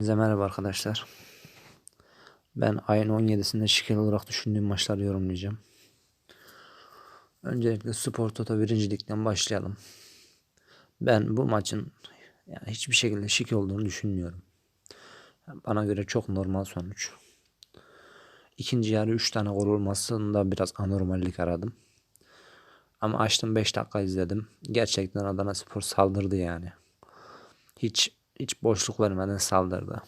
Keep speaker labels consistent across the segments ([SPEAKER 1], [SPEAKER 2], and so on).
[SPEAKER 1] Size merhaba arkadaşlar. Ben ayın 17'sinde şikayet olarak düşündüğüm maçları yorumlayacağım. Öncelikle Spor Toto birincilikten başlayalım. Ben bu maçın yani hiçbir şekilde şike olduğunu düşünmüyorum. Bana göre çok normal sonuç. İkinci yarı 3 tane gol olmasında biraz anormallik aradım. Ama açtım 5 dakika izledim. Gerçekten Adana Spor saldırdı yani. Hiç hiç boşluk vermeden saldırdı.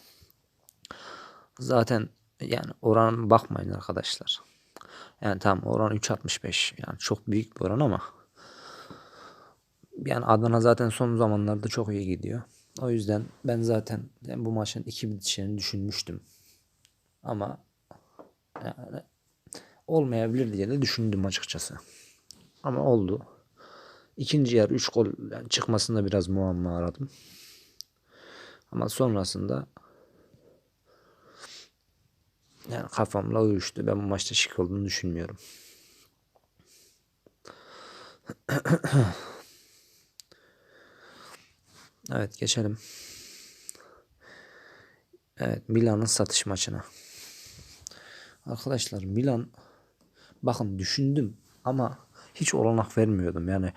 [SPEAKER 1] Zaten yani oran bakmayın arkadaşlar. Yani tam oran 3.65 yani çok büyük bir oran ama yani Adana zaten son zamanlarda çok iyi gidiyor. O yüzden ben zaten bu maçın iki bitişini düşünmüştüm. Ama yani olmayabilir diye de düşündüm açıkçası. Ama oldu. İkinci yarı 3 gol yani çıkmasında biraz muamma aradım. Ama sonrasında yani kafamla uyuştu. Ben bu maçta şık olduğunu düşünmüyorum. evet geçelim. Evet Milan'ın satış maçına. Arkadaşlar Milan bakın düşündüm ama hiç olanak vermiyordum. Yani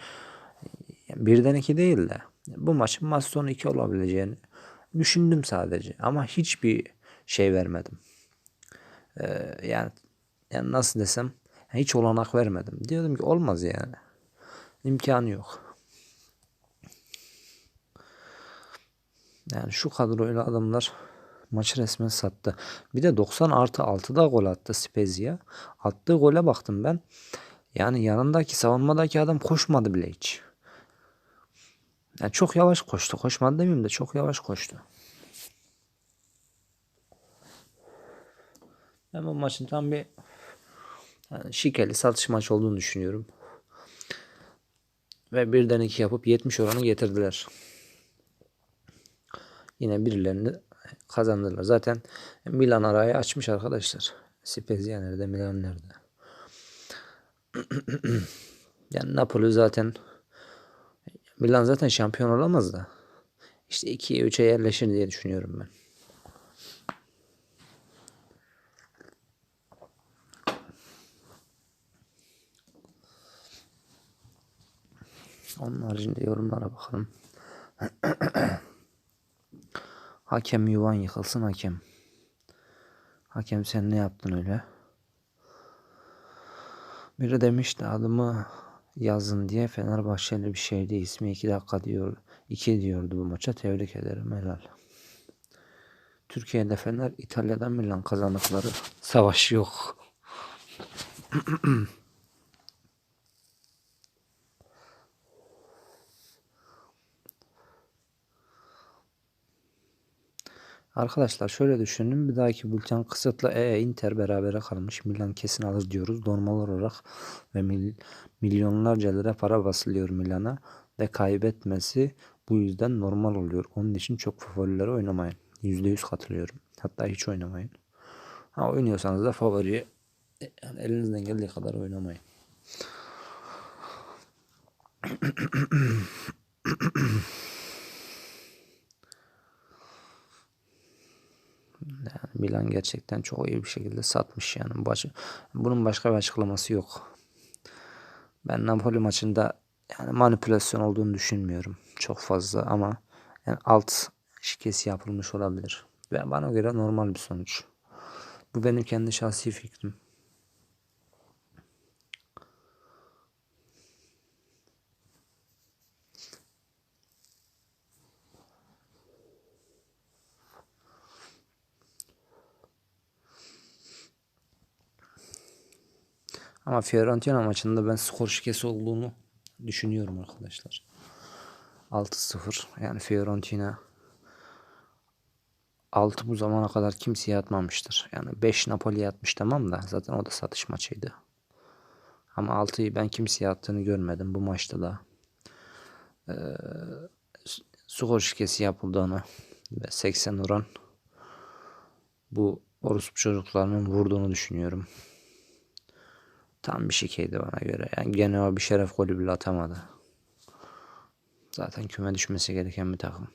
[SPEAKER 1] birden iki değil de bu maçın maç sonu iki olabileceğini düşündüm sadece ama hiçbir şey vermedim. Ee, yani yani nasıl desem hiç olanak vermedim. Diyordum ki olmaz yani. İmkanı yok. Yani şu kadroyla adamlar maçı resmen sattı. Bir de 90 artı 6'da gol attı Spezia. Attığı gole baktım ben. Yani yanındaki savunmadaki adam koşmadı bile hiç. Yani çok yavaş koştu. Koşmadı demeyeyim de çok yavaş koştu. Ben bu maçın tam bir yani şikeli satış maç olduğunu düşünüyorum. Ve birden iki yapıp 70 oranı getirdiler. Yine birilerini kazandılar. Zaten Milan arayı açmış arkadaşlar. Spezia nerede, Milan nerede? yani Napoli zaten Milan zaten şampiyon olamaz da. İşte 2'ye 3'e yerleşir diye düşünüyorum ben. Onun haricinde yorumlara bakalım. hakem yuvan yıkılsın hakem. Hakem sen ne yaptın öyle? Biri demişti adımı yazın diye Fenerbahçeli bir şeydi. ismi 2 dakika diyor. 2 diyordu bu maça. Tebrik ederim. Helal. Türkiye'de Fener İtalya'dan Milan kazandıkları savaş yok. Arkadaşlar şöyle düşünün. Bir dahaki bülten kısıtlı E Inter berabere kalmış. Milan kesin alır diyoruz. Normal olarak ve mil, milyonlarca lira para basılıyor Milan'a ve kaybetmesi bu yüzden normal oluyor. Onun için çok favorileri oynamayın. %100 katılıyorum. Hatta hiç oynamayın. Ha oynuyorsanız da favori yani elinizden geldiği kadar oynamayın. Milan gerçekten çok iyi bir şekilde satmış yani. Baş, bunun başka bir açıklaması yok. Ben Napoli maçında yani manipülasyon olduğunu düşünmüyorum. Çok fazla ama yani alt şikesi yapılmış olabilir. Ve bana göre normal bir sonuç. Bu benim kendi şahsi fikrim. Ama Fiorentina maçında ben skor şikesi olduğunu düşünüyorum arkadaşlar. 6-0 yani Fiorentina 6 bu zamana kadar kimseye atmamıştır. Yani 5 Napoli atmış tamam da zaten o da satış maçıydı. Ama 6'yı ben kimseye attığını görmedim bu maçta da. Ee, skor şikesi yapıldığını ve 80 oran bu orospu çocuklarının vurduğunu düşünüyorum. Tam bir şikeydi bana göre. Yani gene o bir şeref golü bile atamadı. Zaten küme düşmesi gereken bir takım.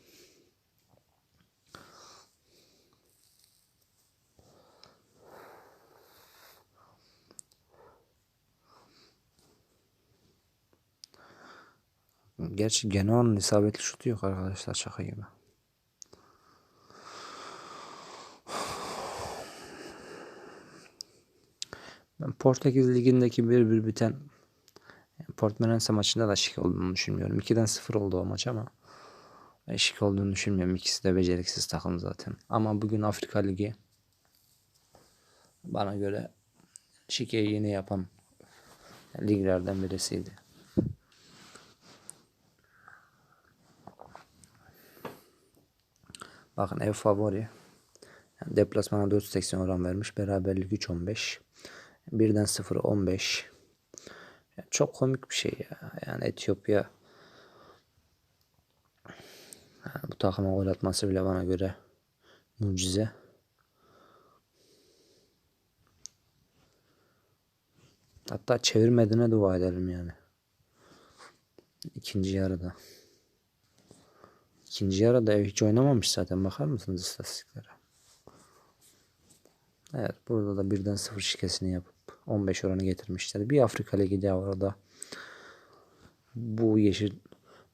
[SPEAKER 1] Gerçi Genoa'nın isabetli şutu yok arkadaşlar şaka gibi. Ben Portekiz Ligi'ndeki 1-1 biten Portmenense maçında da şık olduğunu düşünmüyorum. 2'den 0 oldu o maç ama şık olduğunu düşünmüyorum. İkisi de beceriksiz takım zaten. Ama bugün Afrika Ligi bana göre şikeyi yeni yapan liglerden birisiydi. Bakın ev favori. Yani deplasmana 4.80 oran vermiş. Beraberlik 3.15. Birden 0 15. Yani çok komik bir şey ya. Yani Etiyopya yani bu takıma gol atması bile bana göre mucize. Hatta çevirmediğine dua edelim yani. İkinci yarıda. İkinci yarıda ev hiç oynamamış zaten. Bakar mısınız istatistiklere? Evet burada da birden sıfır şikesini yapıp 15 oranı getirmişler. Bir Afrika Ligi var orada. Bu yeşil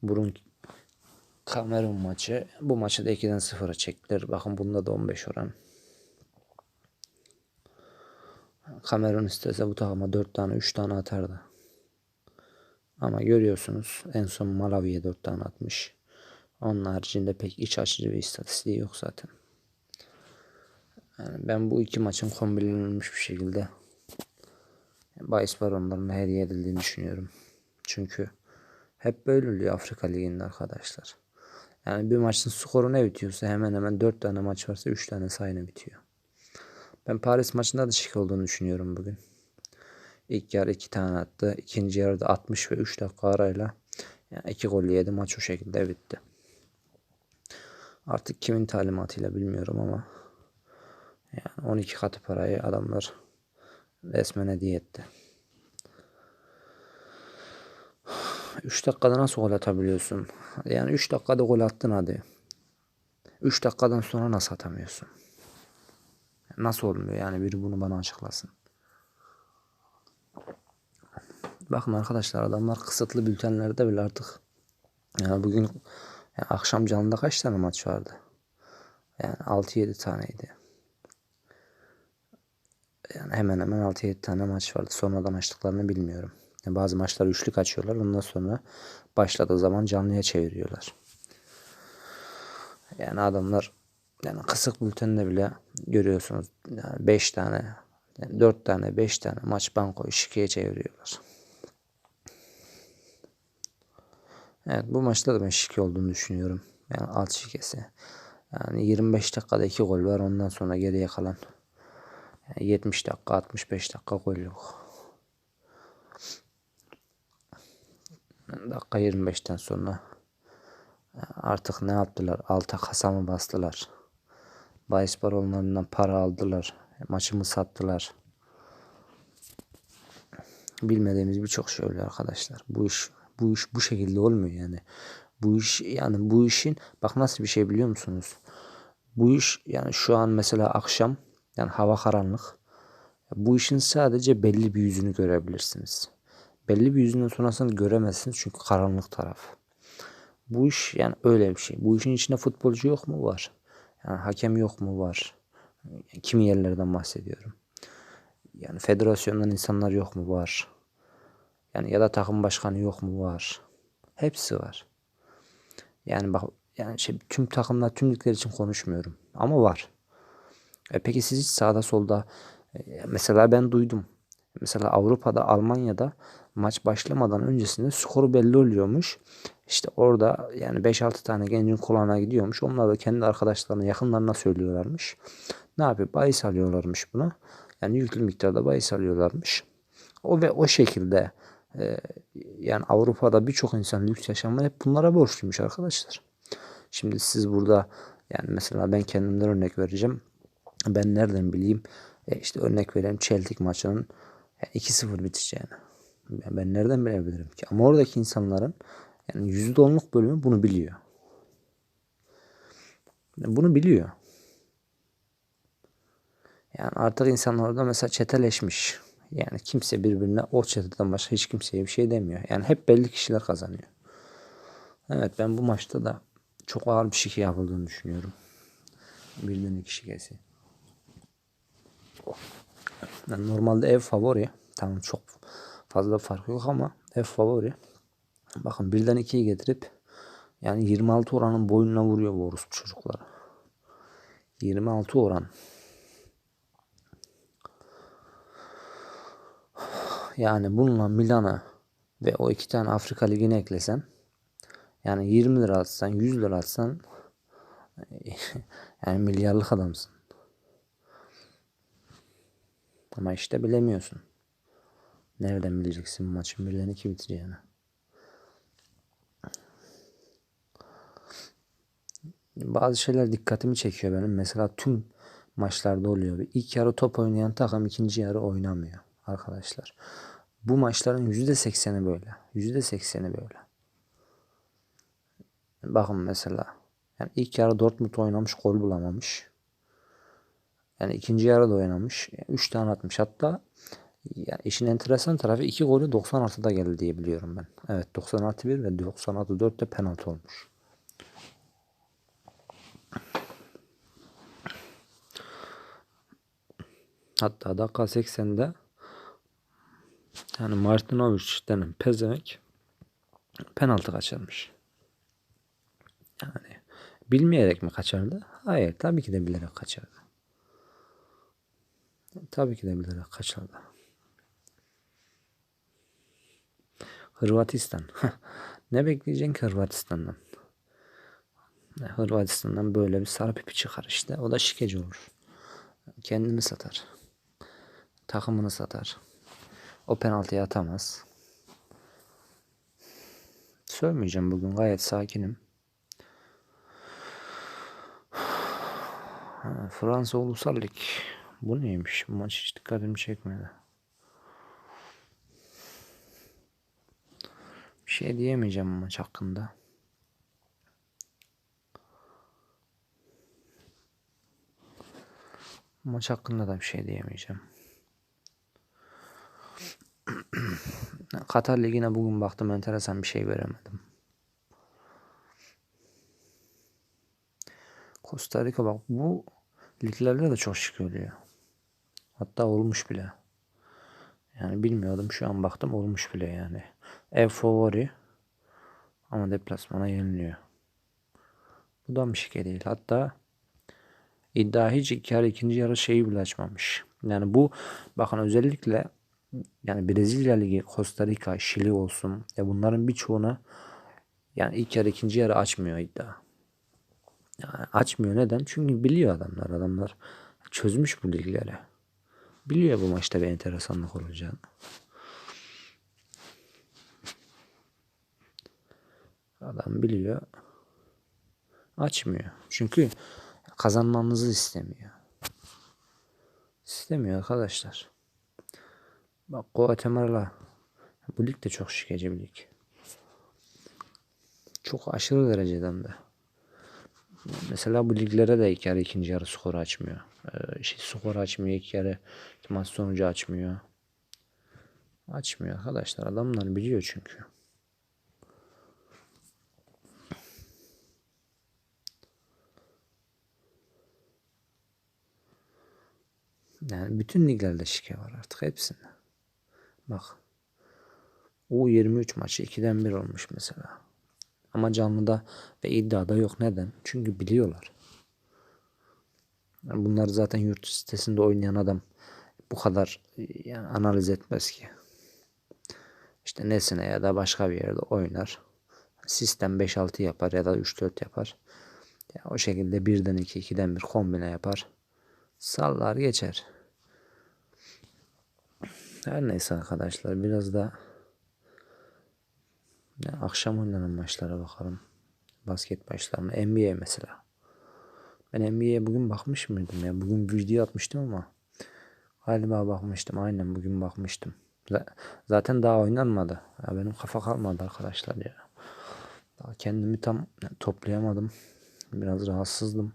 [SPEAKER 1] burun Kamerun maçı. Bu maçı da 2'den 0'a çektiler. Bakın bunda da 15 oran. Kamerun istese bu takıma 4 tane 3 tane atardı. Ama görüyorsunuz en son Malawi'ye 4 tane atmış. Onun haricinde pek iç açıcı bir istatistiği yok zaten. Yani ben bu iki maçın kombinlenmiş bir şekilde bahis baronlarına hediye edildiğini düşünüyorum. Çünkü hep böyle oluyor Afrika Ligi'nde arkadaşlar. Yani bir maçın skoru ne bitiyorsa hemen hemen 4 tane maç varsa 3 tane sayına bitiyor. Ben Paris maçında da şık olduğunu düşünüyorum bugün. İlk yarı 2 tane attı. İkinci yarıda 60 ve 3 dakika arayla 2 yani gol yedi. Maç o şekilde bitti. Artık kimin talimatıyla bilmiyorum ama yani 12 katı parayı adamlar resmen hediye etti. 3 dakikada nasıl gol atabiliyorsun? Yani 3 dakikada gol attın hadi. 3 dakikadan sonra nasıl atamıyorsun? Nasıl olmuyor yani biri bunu bana açıklasın. Bakın arkadaşlar adamlar kısıtlı bültenlerde bile artık yani bugün yani akşam canlıda kaç tane maç vardı? Yani 6-7 taneydi. Yani hemen hemen 6-7 tane maç vardı. Sonradan açtıklarını bilmiyorum. Yani bazı maçlar üçlük açıyorlar. Ondan sonra başladığı zaman canlıya çeviriyorlar. Yani adamlar yani kısık bültende bile görüyorsunuz 5 yani tane, yani 4 tane, 5 tane maç banko şikeye çeviriyorlar. Evet bu maçta da ben şike olduğunu düşünüyorum. Yani alt şikesi. Yani 25 dakikada 2 gol var. Ondan sonra geriye kalan yani 70 dakika 65 dakika yok. Dakika 25'ten sonra artık ne yaptılar? Alta kasa mı bastılar? Bahis baronlarından para aldılar. Maçımı sattılar. Bilmediğimiz birçok şey oluyor arkadaşlar. Bu iş bu iş bu şekilde olmuyor yani. Bu iş yani bu işin bak nasıl bir şey biliyor musunuz? Bu iş yani şu an mesela akşam yani hava karanlık. Bu işin sadece belli bir yüzünü görebilirsiniz. Belli bir yüzünden sonrasını göremezsiniz çünkü karanlık taraf. Bu iş yani öyle bir şey. Bu işin içinde futbolcu yok mu? Var. Yani hakem yok mu? Var. Kimi yerlerden bahsediyorum. Yani federasyondan insanlar yok mu? Var. Yani ya da takım başkanı yok mu? Var. Hepsi var. Yani bak yani şey, tüm takımlar tüm ligler için konuşmuyorum. Ama var. E peki siz hiç sağda solda e, mesela ben duydum. Mesela Avrupa'da Almanya'da maç başlamadan öncesinde skoru belli oluyormuş. İşte orada yani 5-6 tane gencin kulağına gidiyormuş. Onlar da kendi arkadaşlarına yakınlarına söylüyorlarmış. Ne yapıyor? Bahis alıyorlarmış buna. Yani yüklü miktarda bahis alıyorlarmış. O ve o şekilde e, yani Avrupa'da birçok insan lüks yaşamı hep bunlara borçluymuş arkadaşlar. Şimdi siz burada yani mesela ben kendimden örnek vereceğim. Ben nereden bileyim? E işte örnek vereyim Celtic maçının 2-0 biteceğini. Ben nereden bilebilirim ki? Ama oradaki insanların yani %10'luk bölümü bunu biliyor. Bunu biliyor. Yani artık insanlar orada mesela çeteleşmiş. Yani kimse birbirine o çeteden başka hiç kimseye bir şey demiyor. Yani hep belli kişiler kazanıyor. Evet ben bu maçta da çok ağır bir şike yapıldığını düşünüyorum. Birden iki şikesi. Yani normalde ev favori. Tamam çok fazla fark yok ama ev favori. Bakın birden ikiyi getirip yani 26 oranın boynuna vuruyor bu orospu çocukları. 26 oran. Yani bununla Milan'a ve o iki tane Afrika Ligi'ni eklesen yani 20 lira atsan 100 lira atsan yani milyarlık adamsın. Ama işte bilemiyorsun. Nereden bileceksin maçın birden iki bitireceğini. Bazı şeyler dikkatimi çekiyor benim. Mesela tüm maçlarda oluyor. İlk yarı top oynayan takım ikinci yarı oynamıyor arkadaşlar. Bu maçların %80'i böyle. %80'i böyle. Bakın mesela. Yani ilk yarı Dortmund oynamış gol bulamamış. Yani ikinci yarıda oynamış. 3 tane atmış. Hatta yani işin enteresan tarafı iki golü 90 artıda geldi diye biliyorum ben. Evet 90 artı 1 ve 90 artı 4 de penaltı olmuş. Hatta dakika 80'de yani Martinovic denen pezevenk penaltı kaçırmış. Yani bilmeyerek mi kaçırdı? Hayır tabii ki de bilerek kaçırdı. Tabii ki de bilerek kaçırdı. Hırvatistan. ne bekleyeceksin ki Hırvatistan'dan? Hırvatistan'dan böyle bir sarı pipi çıkar işte. O da şikeci olur. Kendini satar. Takımını satar. O penaltıyı atamaz. Sövmeyeceğim bugün. Gayet sakinim. Fransa Ulusal Lig. Bu neymiş? Maç hiç dikkatimi çekmedi. Bir şey diyemeyeceğim maç hakkında. Maç hakkında da bir şey diyemeyeceğim. Katar Ligi'ne bugün baktım enteresan bir şey veremedim. Costa Rica bak bu liglerde de çok şık oluyor. Hatta olmuş bile. Yani bilmiyordum şu an baktım olmuş bile yani. Ev favori ama deplasmana yeniliyor. Bu da bir şey değil. Hatta iddia hiç iki yarı ikinci yarı şeyi bile açmamış. Yani bu bakın özellikle yani Brezilya Ligi, Costa Rica, Şili olsun ya bunların birçoğuna yani ilk yarı ikinci yarı açmıyor iddia. Yani açmıyor neden? Çünkü biliyor adamlar. Adamlar çözmüş bu ligleri. Biliyor bu maçta bir enteresanlık olacağını. Adam biliyor. Açmıyor. Çünkü kazanmamızı istemiyor. İstemiyor arkadaşlar. Bak Guatemala. Bu lig de çok şikeci bir lig. Çok aşırı dereceden de. Mesela bu liglere de ilk yarı ikinci yarı skor açmıyor. Ee, şey, skor açmıyor ilk yarı maç sonucu açmıyor. Açmıyor arkadaşlar. Adamlar biliyor çünkü. Yani bütün liglerde şike var artık hepsinde. Bak. U23 maçı 2'den 1 olmuş mesela. Ama canlıda ve iddiada yok. Neden? Çünkü biliyorlar. Yani bunlar zaten yurt sitesinde oynayan adam bu kadar yani analiz etmez ki. İşte nesine ya da başka bir yerde oynar. Sistem 5-6 yapar ya da 3-4 yapar. Yani o şekilde birden 2, 2'den 1 kombine yapar. Sallar geçer. Her neyse arkadaşlar biraz da akşam oynanan maçlara bakalım. Basket maçlarına. NBA mesela. Ben NBA'ye bugün bakmış mıydım ya? Bugün video atmıştım ama galiba bakmıştım. Aynen bugün bakmıştım. Zaten daha oynanmadı. Ya benim kafa kalmadı arkadaşlar ya. Daha kendimi tam toplayamadım. Biraz rahatsızdım.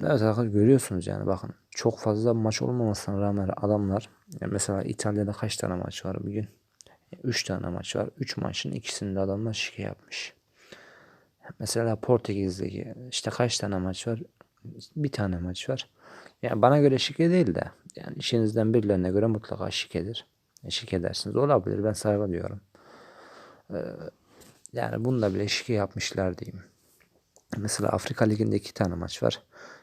[SPEAKER 1] Evet arkadaşlar görüyorsunuz yani bakın çok fazla maç olmamasına rağmen adamlar yani mesela İtalya'da kaç tane maç var bugün? 3 tane maç var. 3 maçın ikisinde adamlar şike yapmış. Mesela Portekiz'deki işte kaç tane maç var? Bir tane maç var. Yani bana göre şike değil de yani işinizden birilerine göre mutlaka şikedir. E, şike dersiniz. Olabilir. Ben saygı duyuyorum. Ee, yani bunda bile şike yapmışlar diyeyim. Mesela Afrika Ligi'nde iki tane maç var.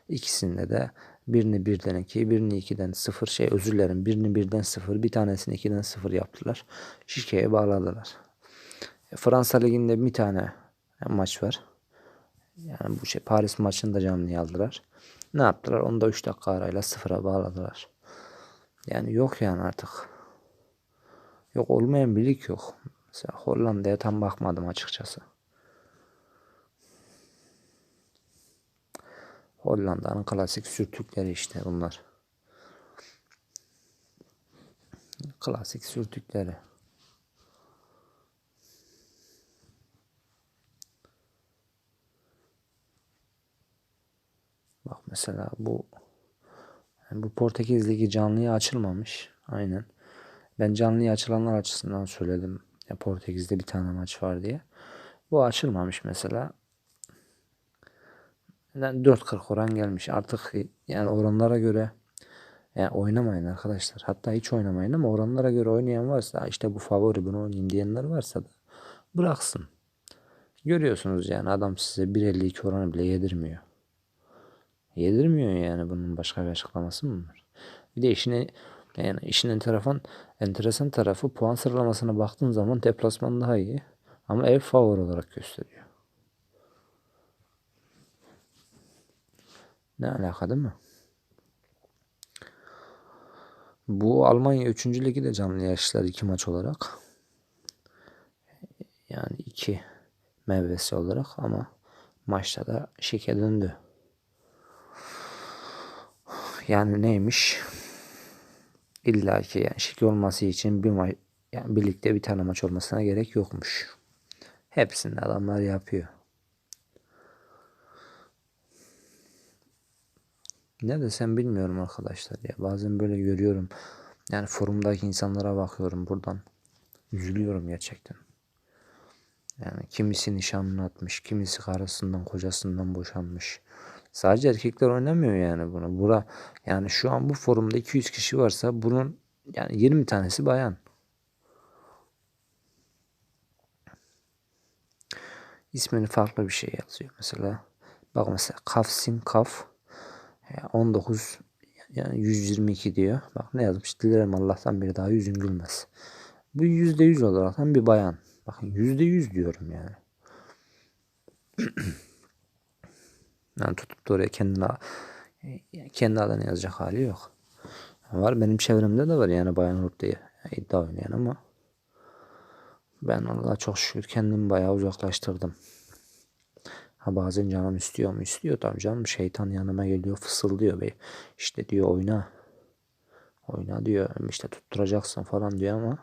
[SPEAKER 1] İkisinde de birini birden iki, birini ikiden sıfır şey özür dilerim. Birini birden sıfır, bir tanesini ikiden sıfır yaptılar. Şikeye bağladılar. E, Fransa Ligi'nde bir tane maç var. Yani bu şey Paris maçını da canlı aldılar. Ne yaptılar? Onu da 3 dakika arayla sıfıra bağladılar. Yani yok yani artık. Yok olmayan bir lig yok. Mesela Hollanda'ya tam bakmadım açıkçası. Hollanda'nın klasik sürtükleri işte bunlar. Klasik sürtükleri. Bak mesela bu yani bu Portekiz Ligi canlıya açılmamış. Aynen. Ben canlıya açılanlar açısından söyledim. Ya Portekiz'de bir tane maç var diye. Bu açılmamış mesela. Yani 4.40 oran gelmiş. Artık yani oranlara göre yani oynamayın arkadaşlar. Hatta hiç oynamayın ama oranlara göre oynayan varsa işte bu favori bunu oynayayım diyenler varsa da bıraksın. Görüyorsunuz yani adam size 1.52 oranı bile yedirmiyor. Yedirmiyor yani bunun başka bir açıklaması mı var? Bir de işine yani işin enteresan, enteresan tarafı puan sıralamasına baktığın zaman deplasman daha iyi. Ama ev favori olarak gösteriyor. Ne alaka değil mi? Bu Almanya 3. Ligi de canlı yarışlar iki maç olarak. Yani iki meyvesi olarak ama maçta da şike döndü. Yani neymiş? İlla ki yani şike olması için bir maç yani birlikte bir tane maç olmasına gerek yokmuş. Hepsini adamlar yapıyor. Ne desem bilmiyorum arkadaşlar ya. Bazen böyle görüyorum. Yani forumdaki insanlara bakıyorum buradan. Üzülüyorum gerçekten. Yani kimisi nişanını atmış, kimisi karısından, kocasından boşanmış. Sadece erkekler oynamıyor yani bunu. Bura yani şu an bu forumda 200 kişi varsa bunun yani 20 tanesi bayan. İsmini farklı bir şey yazıyor mesela. Bak mesela Kafsin Kaf 19 yani 122 diyor. Bak ne yazmış? Dilerim Allah'tan bir daha yüzün gülmez. Bu yüzde yüz olarak bir bayan. Bakın yüzde yüz diyorum yani. yani tutup da oraya kendine kendi adını yazacak hali yok. Var benim çevremde de var yani bayan olup diye iddia oynayan ama ben Allah'a çok şükür kendimi bayağı uzaklaştırdım. Ha bazen canım istiyor mu? İstiyor tabii canım. Şeytan yanıma geliyor fısıldıyor be. İşte diyor oyna. Oyna diyor. İşte tutturacaksın falan diyor ama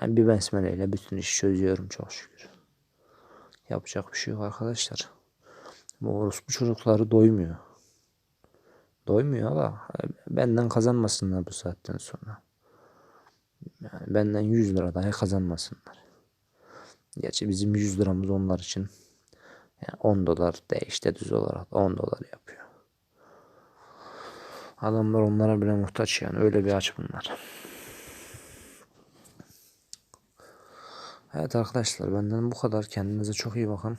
[SPEAKER 1] yani bir besmeleyle bütün işi çözüyorum çok şükür. Yapacak bir şey yok arkadaşlar. Bu orospu çocukları doymuyor. Doymuyor ama benden kazanmasınlar bu saatten sonra. Yani benden 100 lira dahi kazanmasınlar. Gerçi bizim 100 liramız onlar için yani 10 dolar değişti düz olarak 10 dolar yapıyor. Adamlar onlara bile muhtaç yani öyle bir aç bunlar. Evet arkadaşlar benden bu kadar. Kendinize çok iyi bakın.